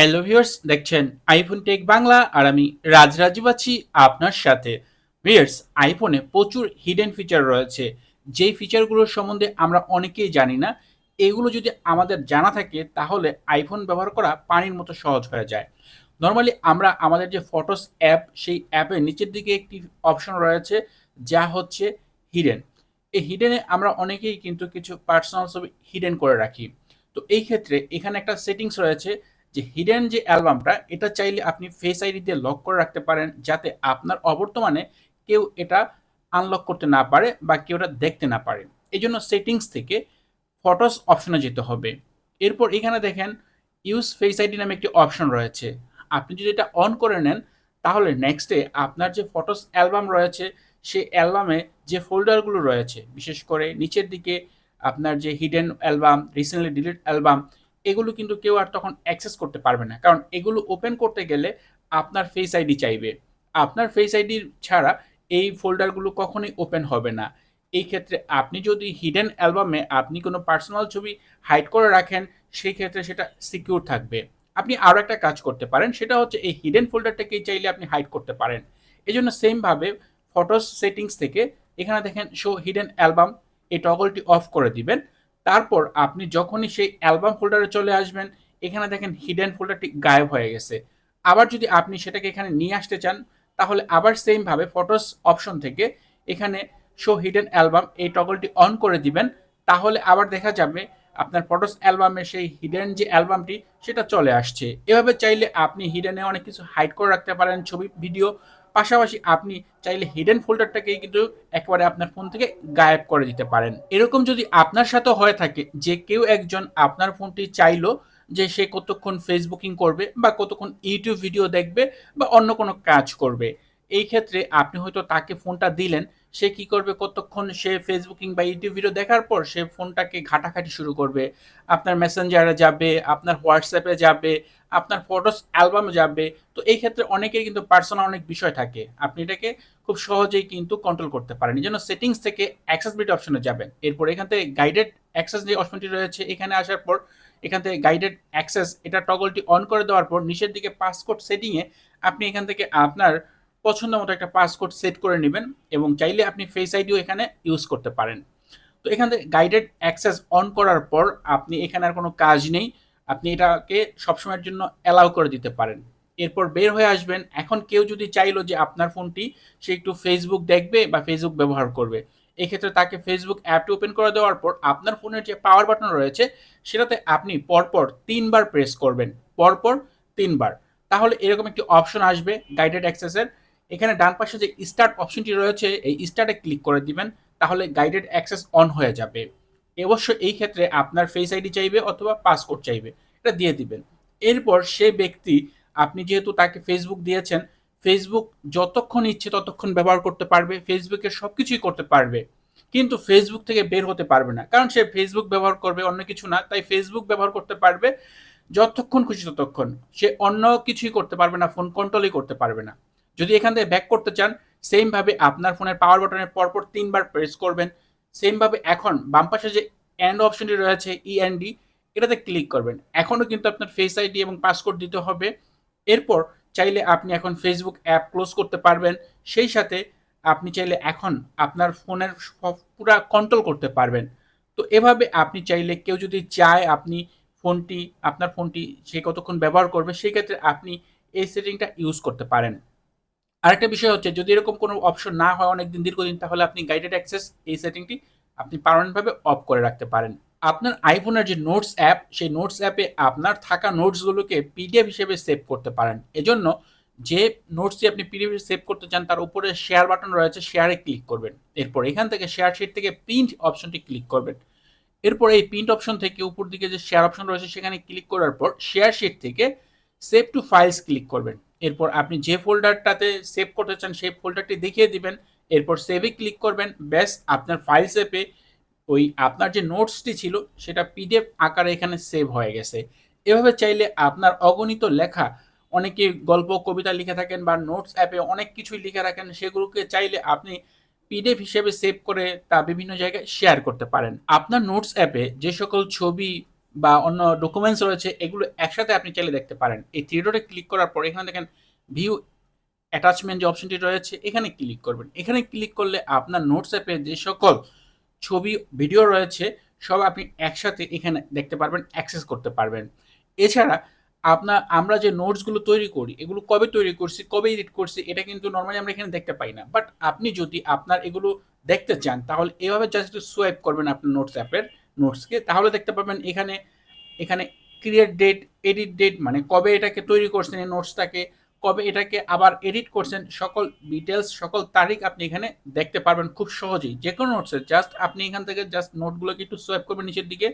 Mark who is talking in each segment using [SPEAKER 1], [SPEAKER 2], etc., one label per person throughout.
[SPEAKER 1] Hello viewers দেখছেন iPhone tech Bangla আর আমি রাজ রাজীব আছি আপনার সাথে। ভিউয়ার্স আইফোনে প্রচুর হিডেন ফিচার রয়েছে। যেই ফিচারগুলোর সম্বন্ধে আমরা অনেকেই জানি না, এগুলো যদি আমাদের জানা থাকে, তাহলে আইফোন ব্যবহার করা পানির মতো সহজ হয়ে যায়। নর্মালি আমরা আমাদের যে ফটোস অ্যাপ সেই অ্যাপের নিচের দিকে একটি অপশন রয়েছে, যা হচ্ছে হিডেন এই হিডেনে আমরা অনেকেই কিন্তু কিছু পার্সোনাল ছবি হিডেন করে রাখি। তো এই ক্ষেত্রে এখানে একটা সেটিংস রয়েছে যে হিডেন যে অ্যালবামটা এটা চাইলে আপনি ফেস আইডি দিয়ে লক করে রাখতে পারেন যাতে আপনার অবর্তমানে কেউ এটা আনলক করতে না পারে বা কেউ এটা দেখতে না পারে। এই জন্য সেটিংস থেকে ফটোস অপশনে যেতে হবে। এরপর এখানে দেখেন ইউজ ফেস আইডি নামে একটি অপশন রয়েছে। আপনি যদি এটা অন করে নেন, তাহলে নেক্সটে আপনার যে ফটোস অ্যালবাম রয়েছে, সেই অ্যালবামে যে ফোল্ডারগুলো রয়েছে, বিশেষ করে নিচের দিকে আপনার যে hidden album recently delete album এগুলো কিন্তু কেউ আর তখন অ্যাক্সেস করতে পারবে না। কারণ এগুলো ওপেন করতে গেলে আপনার ফেস আইডি চাইবে। আপনার ফেস আইডি ছাড়া এই ফোল্ডারগুলো কখনোই ওপেন হবে না। এই ক্ষেত্রে আপনি যদি হিডেন অ্যালবামে আপনি কোনো পার্সোনাল ছবি হাইড করে রাখেন, সেই ক্ষেত্রে সেটা সিকিউর থাকবে। আপনি আরও একটা কাজ করতে পারেন, সেটা হচ্ছে এই হিডেন ফোল্ডারটাকেই চাইলে আপনি হাইড করতে পারেন। এই জন্য সেমভাবে ফটোস সেটিংস থেকে এখানে দেখেন শো হিডেন অ্যালবাম এই টগলটি অফ করে দিবেন। তারপর আপনি যখনই সেই অ্যালবাম ফোল্ডারে চলে আসবেন, এখানে দেখেন হিডেন ফোল্ডারটি গায়েব হয়ে গেছে। আবার যদি আপনি সেটাকে এখানে নিয়ে আসতে চান, তাহলে আবার সেমভাবে ফটোস অপশন থেকে এখানে শো হিডেন অ্যালবাম এই টগলটি অন করে দিবেন। তাহলে আবার দেখা যাবে আপনার ফটোস অ্যালবামে সেই হিডেন যে অ্যালবামটি সেটা চলে আসছে। এভাবে চাইলে আপনি হিডেনে অনেক কিছু হাইড করে রাখতে পারেন, ছবি ভিডিও পাশাপাশি আপনি চাইলে হিডেন ফোল্ডারটাকেই কিন্তু একবারে আপনার ফোন থেকে গায়েব করে দিতে পারেন। এরকম যদি আপনার সাথে হয়ে থাকে, যে কেউ একজন আপনার ফোনটি চাইলো যে সে কতক্ষণ ফেসবুকিং করবে বা কতক্ষণ ইউটিউব ভিডিও দেখবে বা অন্য কোনো কাজ করবে এই ক্ষেত্রে আপনি হয়তো তাকে ফোনটা দিলেন, সে কি করবে কতক্ষণ সে ফেসবুকিং বা ইউটিউব ভিডিও দেখার পর সে ফোনটাকে ঘাটাঘাটি শুরু করবে। আপনার মেসেঞ্জারে যাবে, আপনার হোয়াটসঅ্যাপে যাবে, আপনার ফটোস অ্যালবামে যাবে। তো এই ক্ষেত্রে অনেকের কিন্তু পার্সোনাল অনেক বিষয় থাকে। আপনি এটাকে খুব সহজেই কিন্তু কন্ট্রোল করতে পারেন। এই জন্য সেটিংস থেকে অ্যাক্সেসবিলিটি অপশনে যাবেন। এরপর এখান থেকে গাইডেড অ্যাক্সেস যে অপশনটি রয়েছে, এখানে আসার পর এখান থেকে গাইডেড অ্যাক্সেস এটা টগলটি অন করে দেওয়ার পর নিচের দিকে পাসকোড সেটিংয়ে আপনি এখান থেকে আপনার পছন্দ মতো একটা পাসকোড সেট করে নেবেন এবং চাইলে আপনি ফেস আইডিও এখানে ইউজ করতে পারেন। তো এখান থেকে গাইডেড অ্যাক্সেস অন করার পর আপনি এখানে আর কোনো কাজ নেই। আপনি এটাকে সবসময়ের জন্য অ্যালাউ করে দিতে পারেন। এরপর বের হয়ে আসবেন। এখন কেউ যদি চাইলো যে আপনার ফোনটি সে একটু ফেসবুক দেখবে বা ফেসবুক ব্যবহার করবে। এক্ষেত্রে তাকে ফেসবুক অ্যাপটি ওপেন করে দেওয়ার পর আপনার ফোনের যে পাওয়ার বাটন রয়েছে, সেটাতে আপনি পরপর তিনবার প্রেস করবেন। পরপর তিনবার। তাহলে এরকম একটি অপশন আসবে গাইডেড অ্যাক্সেসের এখানে ডান পাশে যে স্টার্ট অপশনটি রয়েছে, এই স্টার্টে ক্লিক করে দিবেন, তাহলে গাইডেড অ্যাক্সেস অন হয়ে যাবে। অবশ্য এই ক্ষেত্রে আপনার ফেস আইডি চাইবে অথবা পাসপোর্ট চাইবে, এটা দিয়ে দিবেন। এরপর সে ব্যক্তি, আপনি যেহেতু তাকে ফেসবুক দিয়েছেন ফেসবুক যতক্ষণ ইচ্ছে ততক্ষণ ব্যবহার করতে পারবে ফেসবুকে সব কিছুই করতে পারবে। কিন্তু ফেসবুক থেকে বের হতে পারবে না, কারণ সে ফেসবুক ব্যবহার করবে, অন্য কিছু না, তাই ফেসবুক ব্যবহার করতে পারবে, যতক্ষণ খুশি ততক্ষণ। সে অন্য কিছুই করতে পারবে না ফোন কন্ট্রোলই করতে পারবে না। যদি এখান থেকে ব্যাক করতে চান সেমভাবে আপনার ফোনের পাওয়ার বাটনের পরপর তিনবার প্রেস করবেন। সেমভাবে এখন বাম পাশে যে অ্যান্ড অপশনটি রয়েছে ইএনডি এটাতে ক্লিক করবেন। এখনও কিন্তু আপনার ফেস আইডি এবং পাসকোড দিতে হবে। এরপর চাইলে আপনি এখন ফেসবুক অ্যাপ ক্লোজ করতে পারবেন। সেই সাথে আপনি চাইলে এখন আপনার ফোনের পুরা কন্ট্রোল করতে পারবেন। তো এভাবে আপনি চাইলে কেউ যদি চায় আপনি ফোনটি আপনার ফোনটি সে কতক্ষণ ব্যবহার করবে, সেই ক্ষেত্রে আপনি এই সেটিংটা ইউজ করতে পারেন। আরেকটা বিষয় হচ্ছে, যদি এরকম কোনো অপশন না হয় অনেকদিন, দীর্ঘদিন, তাহলে আপনি গাইডেড অ্যাক্সেস এই সেটিংটি আপনি পারমানেন্টভাবে অফ করে রাখতে পারেন। আপনার আইফোনের যে নোটস অ্যাপ সেই নোটস অ্যাপে আপনার থাকা নোটসগুলোকে পিডিএফ হিসেবে সেভ করতে পারেন। এজন্য যে নোটসটি আপনি পিডিএফ সেভ করতে চান, তার উপরে শেয়ার বাটন রয়েছে শেয়ারে ক্লিক করবেন। এরপর এখান থেকে শেয়ার শিট থেকে প্রিন্ট অপশনটি ক্লিক করবেন। এরপর এই প্রিন্ট অপশন থেকে উপর দিকে যে শেয়ার অপশন রয়েছে, সেখানে ক্লিক করার পর শেয়ার শিট থেকে সেভ টু ফাইলস ক্লিক করবেন। এরপর আপনি যে ফোল্ডারটাতে সেভ করতে চান, সেই ফোল্ডারটি দেখিয়ে দিবেন। এরপর সেভে ক্লিক করবেন। ব্যাস, আপনার ফাইল সেভে ওই আপনার যে নোটসটি ছিল, সেটা পিডিএফ আকারে এখানে সেভ হয়ে গেছে। এভাবে চাইলে আপনার অগণিত লেখা, অনেকে গল্প, কবিতা লিখে থাকেন বা নোটস অ্যাপে অনেক কিছুই লিখে রাখেন, সেগুলোকে চাইলে আপনি পিডিএফ হিসেবে সেভ করে তা বিভিন্ন জায়গায় শেয়ার করতে পারেন। আপনার নোটস অ্যাপে যে সকল ছবি বা অন্য ডকুমেন্টস রয়েছে, এগুলো একসাথে আপনি চাইলে দেখতে পারেন। এই থ্রি ক্লিক করার পর এখানে দেখেন ভিউ অ্যাটাচমেন্ট যে অপশনটি রয়েছে, এখানে ক্লিক করবেন। এখানে ক্লিক করলে আপনার নোটস অ্যাপে যে সকল ছবি ভিডিও রয়েছে, সব আপনি একসাথে এখানে দেখতে পারবেন অ্যাক্সেস করতে পারবেন। এছাড়া আপনার, আমরা যে নোটসগুলো তৈরি করি, এগুলো কবে তৈরি করছি, কবে এডিট করছি, এটা কিন্তু নর্মালি আমরা এখানে দেখতে পাই না। বাট আপনি যদি আপনার এগুলো দেখতে চান, তাহলে এভাবে জাস্ট একটু সোয়াইপ করবেন আপনার নোটস অ্যাপের নোটসকে তাহলে দেখতে পাবেন এখানে এখানে ক্রিয়েট ডেট এডিট ডেট মানে কবে এটাকে তৈরি করছেন এই নোটসটাকে কবে এটাকে আবার এডিট করছেন, সকল ডিটেলস সকল তারিখ আপনি এখানে দেখতে পারবেন খুব সহজেই। যে কোনো নোটসের জাস্ট আপনি এখান থেকে জাস্ট নোটগুলোকে একটু সোয়াইপ করবেন নিচের দিকে,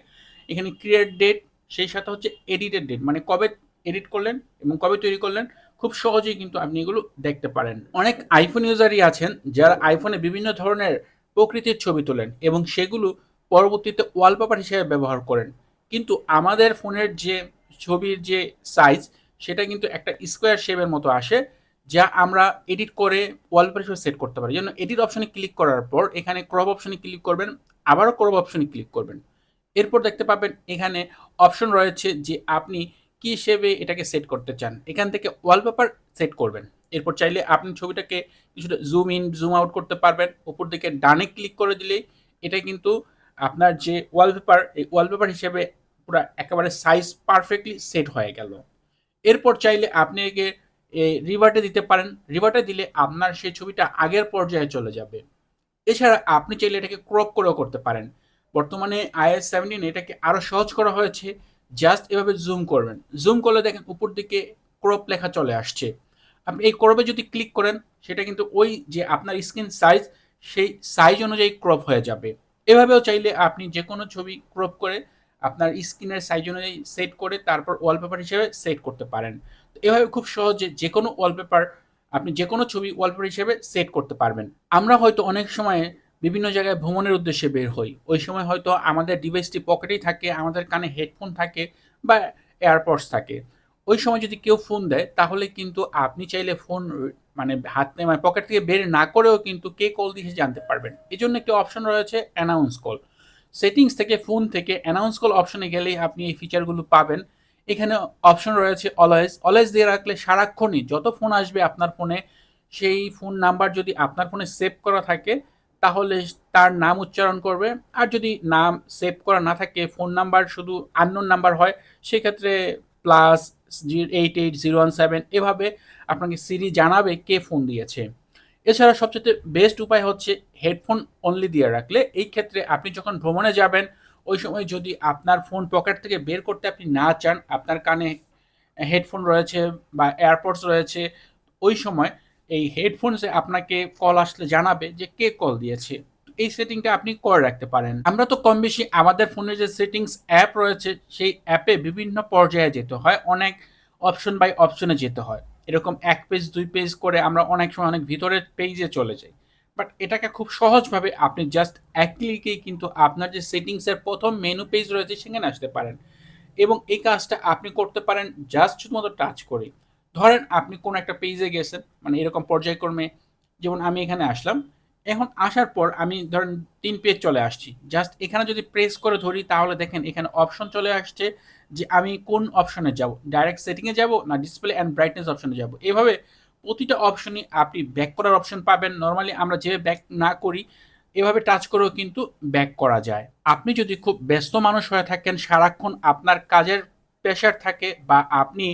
[SPEAKER 1] এখানে ক্রিয়েট ডেট সেই সাথে হচ্ছে এডিটেড ডেট মানে কবে এডিট করলেন এবং কবে তৈরি করলেন, খুব সহজেই কিন্তু আপনি এগুলো দেখতে পারেন। অনেক আইফোন ইউজারই আছেন যারা আইফোনে বিভিন্ন ধরনের প্রকৃতির ছবি তোলেন এবং সেগুলো পরবর্তীতে ওয়ালপেপার হিসেবে ব্যবহার করেন। কিন্তু আমাদের ফোনের যে ছবির যে সাইজ সেটা কিন্তু একটা স্কোয়ার শেপের মতো আসে, যা আমরা এডিট করে ওয়ালপেপার হিসেবে সেট করতে পারি। জন্য এডিট অপশনে ক্লিক করার পর, এখানে ক্রপ অপশনে ক্লিক করবেন, আবারও ক্রপ অপশনে ক্লিক করবেন। এরপর দেখতে পাবেন এখানে অপশন রয়েছে যে আপনি কি হিসেবে এটাকে সেট করতে চান। এখান থেকে ওয়ালপেপার সেট করবেন। এরপর চাইলে আপনি ছবিটাকে কিছুটা জুম ইন জুম আউট করতে পারবেন। উপর দিকে ডানে ক্লিক করে দিলেই এটা কিন্তু আপনার যে ওয়ালপেপার এই ওয়ালপেপার হিসেবে পুরো একেবারে সাইজ পারফেক্টলি সেট হয়ে গেল। এরপর চাইলে আপনি একে রিভার্টে দিতে পারেন। রিভার্টে দিলে আপনার সেই ছবিটা আগের পর্যায়ে চলে যাবে। এছাড়া আপনি চাইলে এটাকে ক্রপ করেও করতে পারেন। বর্তমানে আইএস সেভেন্টিন এটাকে আরও সহজ করা হয়েছে। জাস্ট এভাবে জুম করবেন। জুম করলে দেখেন উপর দিকে ক্রপ লেখা চলে আসছে। আপনি এই ক্রপে যদি ক্লিক করেন, সেটা কিন্তু ওই যে আপনার স্ক্রিন সাইজ সেই সাইজ অনুযায়ী ক্রপ হয়ে যাবে। এভাবেও চাইলে আপনি যে কোনো ছবি ক্রপ করে আপনার স্ক্রিনের সাইজ অনুযায়ী সেট করে তারপর ওয়ালপেপার হিসেবে সেট করতে পারেন। এভাবে খুব সহজে যে কোনো ওয়ালপেপার আপনি যে কোনো ছবি ওয়ালপেপার হিসেবে সেট করতে পারবেন। আমরা হয়তো অনেক সময় বিভিন্ন জায়গায় ভ্রমণের উদ্দেশ্যে বের হই। ওই সময় হয়তো আমাদের ডিভাইসটি পকেটেই থাকে, আমাদের কানে হেডফোন থাকে বা এয়ারপডস থাকে। ওই সময় যদি কেউ ফোন দেয়, তাহলে কিন্তু আপনি চাইলে ফোন মানে হাত মানে পকেট থেকে বের না করেও কিন্তু কে কল দিয়ে জানতে পারবেন। এই জন্য একটি অপশন রয়েছে অ্যানাউন্স কল সেটিংস থেকে ফোন থেকে অ্যানাউন্স কল অপশনে গেলেই আপনি এই ফিচারগুলো পাবেন। এখানে অপশন রয়েছে অলওয়েজ অলওয়েজ দিয়ে রাখলে সারাক্ষণই যত ফোন আসবে আপনার ফোনে সেই ফোন নাম্বার যদি আপনার ফোনে সেভ করা থাকে, তাহলে তার নাম উচ্চারণ করবে। আর যদি নাম সেভ করা না থাকে ফোন নাম্বার শুধু আননোন নাম্বার হয়, সেক্ষেত্রে plus eight eight zero one seven এভাবে আপনাকে সিরি জানাবে কে ফোন দিয়েছে। এছাড়া সবচেয়ে বেস্ট উপায় হচ্ছে হেডফোন অনলি দিয়ে রাখলে এই ক্ষেত্রে আপনি যখন ভ্রমণে যাবেন, ওই সময় যদি আপনার ফোন পকেট থেকে বের করতে আপনি না চান, আপনার কানে হেডফোন রয়েছে বা এয়ারপডস রয়েছে, ওই সময় এই হেডফোনসে আপনাকে কল আসলে জানাবে যে কে কল দিয়েছে। এই সেটিংটা আপনি করে রাখতে পারেন। আমরা তো কম বেশি আমাদের ফোনের যে সেটিংস অ্যাপ রয়েছে, সেই অ্যাপে বিভিন্ন পর্যায়ে যেতে হয়। অনেক অপশন বাই অপশনে যেতে হয়। এরকম এক পেজ দুই পেজ করে আমরা অনেক সময় অনেক ভিতরের পেজে চলে যাই। বাট এটাকে খুব সহজভাবে আপনি জাস্ট এক ক্লিকেই কিন্তু আপনার যে সেটিংসের প্রথম মেনু পেজ রয়েছে, সেখানে আসতে পারেন। এবং এই কাজটা আপনি করতে পারেন জাস্ট শুধুমাত্র টাচ করে ধরেন আপনি কোনো একটা পেজে গেছেন মানে এরকম পর্যায়ক্রমে, যেমন আমি এখানে আসলাম এখন আসার পর আমি ধরেন তিন পেজ চলে আসছি। জাস্ট এখানে যদি প্রেস করে ধরি, তাহলে দেখেন এখানে অপশন চলে আসছে যে আমি কোন অপশনে যাব? ডাইরেক্ট সেটিংয়ে যাব না ডিসপ্লে অ্যান্ড ব্রাইটনেস অপশনে যাব? এভাবে প্রতিটা অপশনই আপনি ব্যাক করার অপশন পাবেন। নর্মালি আমরা যেভাবে ব্যাক না করি, এভাবে টাচ করেও কিন্তু ব্যাক করা যায়। আপনি যদি খুব ব্যস্ত মানুষ হয়ে থাকেন, সারাক্ষণ আপনার কাজের প্রেশার থাকে বা আপনি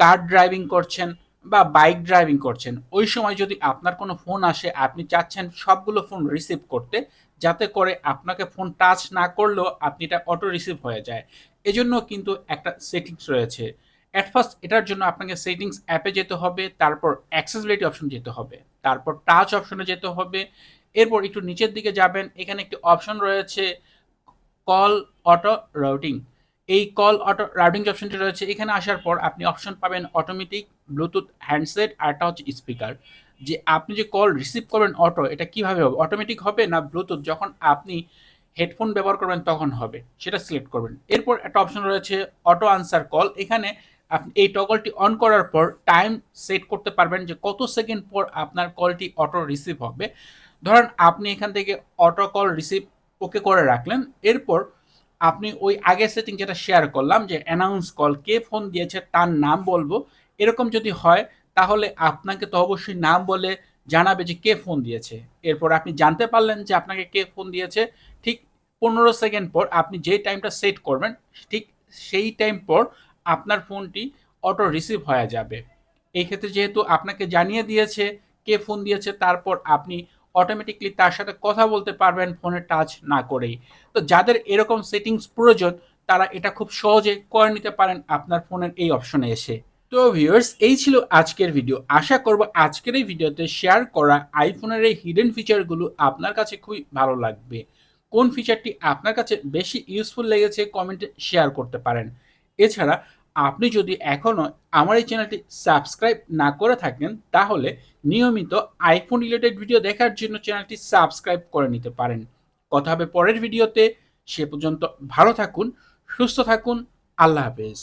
[SPEAKER 1] কার ড্রাইভিং করছেন বা বাইক ড্রাইভিং করছেন, ওই সময় যদি আপনার কোনো ফোন আসে, আপনি চাচ্ছেন সবগুলো ফোন রিসিভ করতে, যাতে করে আপনাকে ফোন টাচ না করলেও আপনি এটা অটো রিসিভ হয়ে যায়। এজন্য কিন্তু একটা সেটিংস রয়েছে। অ্যাট ফার্স্ট এটার জন্য আপনাকে সেটিংস অ্যাপে যেতে হবে, তারপর অ্যাক্সেসিবিলিটি অপশন যেতে হবে, তারপর টাচ অপশনে যেতে হবে, এরপর একটু নিচের দিকে যাবেন, এখানে একটি অপশন রয়েছে কল অটো রাউটিং এই কল অটো রাউটিং অপশনটি রয়েছে, এখানে আসার পর আপনি অপশন পাবেন অটোমেটিক ব্লুটুথ হ্যান্ডসেট আরটা হচ্ছে স্পিকার যে আপনি যে কল রিসিভ করবেন অটো এটা কীভাবে হবে? অটোমেটিক হবে না ব্লুটুথ যখন আপনি হেডফোন ব্যবহার করবেন, তখন হবে। সেটা সিলেক্ট করবেন। এরপর একটা অপশন রয়েছে অটো আনসার কল এখানে আপনি এই টগলটি অন করার পর টাইম সেট করতে পারবেন যে কত সেকেন্ড পর আপনার কলটি অটো রিসিভ হবে। ধরেন আপনি এখান থেকে অটো কল রিসিভ ওকে করে রাখলেন। এরপর আপনি ওই আগের সেটিং যেটা শেয়ার করলাম, যে অ্যানাউন্স কল কে ফোন দিয়েছে তার নাম বলব। এরকম যদি হয়, তাহলে আপনাকে তো অবশ্যই নাম বলে জানাবে যে কে ফোন দিয়েছে। এরপর আপনি জানতে পারলেন যে আপনাকে কে ফোন দিয়েছে, ঠিক পনেরো সেকেন্ড পর আপনি যে টাইমটা সেট করবেন, ঠিক সেই টাইম পর আপনার ফোনটি অটো রিসিভ হয়ে যাবে। এই ক্ষেত্রে যেহেতু আপনাকে জানিয়ে দিয়েছে কে ফোন দিয়েছে, তারপর আপনি অটোমেটিকলি তার সাথে কথা বলতে পারবেন ফোনে টাচ না করেই। তো যাদের এরকম সেটিংস প্রয়োজন, তারা এটা খুব সহজে করে নিতে পারেন আপনার ফোনের এই অপশনে এসে। তো ভিউয়ার্স এই ছিল আজকের ভিডিও আশা করব আজকের এই ভিডিওতে শেয়ার করা আইফোনের এই হিডেন ফিচারগুলো আপনার কাছে খুবই ভালো লাগবে। কোন ফিচারটি আপনার কাছে বেশি ইউজফুল লেগেছে কমেন্টে শেয়ার করতে পারেন। এছাড়া, আপনি যদি এখনও আমার এই চ্যানেলটি সাবস্ক্রাইব না করে থাকেন, তাহলে নিয়মিত আইফোন রিলেটেড ভিডিও দেখার জন্য চ্যানেলটি সাবস্ক্রাইব করে নিতে পারেন। কথা হবে পরের ভিডিওতে সে পর্যন্ত ভালো থাকুন, সুস্থ থাকুন, আল্লাহ হাফেজ।